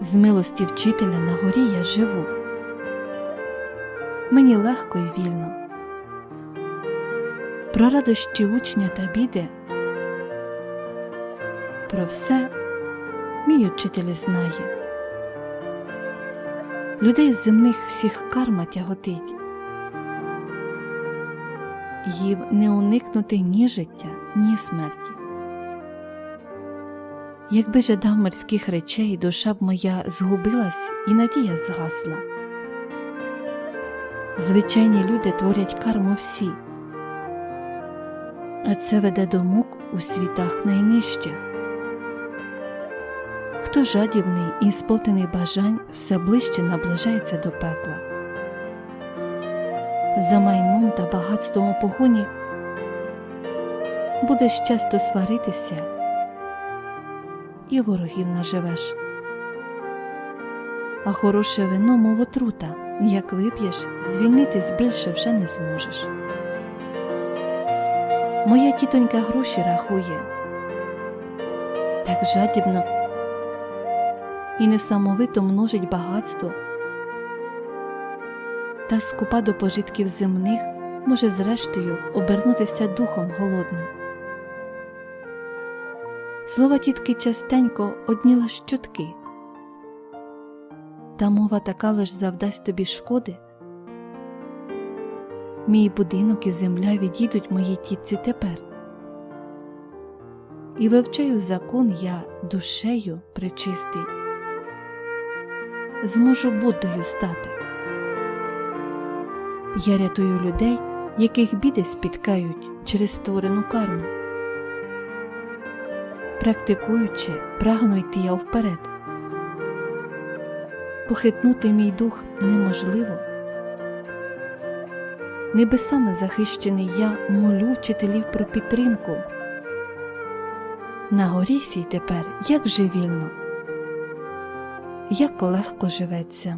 з милості вчителя на горі я живу. Мені легко і вільно. Про радощі учня та біди. Про все мій учитель знає. Людей з земних всіх карма тяготить. Їм не уникнути ні життя, ні смерті. Якби жадав морських речей, душа б моя згубилась і надія згасла. Звичайні люди творять карму всі, а це веде до мук у світах найнижчих. Хто жадібний і сповнений бажань все ближче наближається до пекла. За майном та багатством у погоні будеш часто сваритися і ворогів наживеш. А хороше вино, мов отрута, як вип'єш, звільнитись більше вже не зможеш. Моя тітонька гроші рахує так жадібно і несамовито множить багатство, та скупа до пожитків земних може зрештою обернутися духом голодним. Слова тітки частенько одні лиш чутки. Та мова така лиш завдасть тобі шкоди. Мій будинок і земля відійдуть моїй тітці тепер. І вивчаю закон я душею причистий. Зможу Буддою стати. Я рятую людей, яких біди спіткають через створену карму. Практикуючи, прагну йти я вперед. Похитнути мій дух неможливо. Небесами захищений я молю вчителів про підтримку. На горі сій тепер як же вільно, як легко живеться.